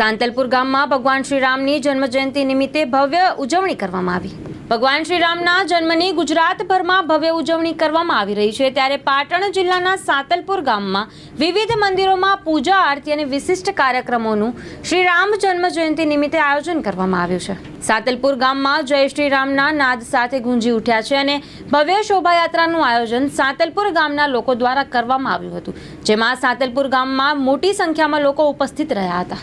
સાંતલપુર ગામમાં ભગવાન શ્રીરામની જન્મજયંતિ નિમિત્તે ભવ્ય ઉજવણી કરવામાં આવી. ભગવાન શ્રીરામના જન્મની ગુજરાતભરમાં ભવ્ય ઉજવણી કરવામાં આવી રહી છે. ત્યારે પાટણ જિલ્લાના સાંતલપુર ગામમાં વિવિધ મંદિરોમાં પૂજા આરતી અને વિશિષ્ટ કાર્યક્રમોનું શ્રીરામ જન્મજયંતિ નિમિત્તે આયોજન કરવામાં આવ્યું છે. સાંતલપુર ગામમાં જય શ્રીરામના નાદ સાથે ગુંજી ઉઠ્યા છે અને ભવ્ય શોભાયાત્રાનું આયોજન સાંતલપુર ગામના લોકો દ્વારા કરવામાં આવ્યું હતું. જેમાં સાંતલપુર ગામમાં મોટી સંખ્યામાં લોકો ઉપસ્થિત રહ્યા હતા.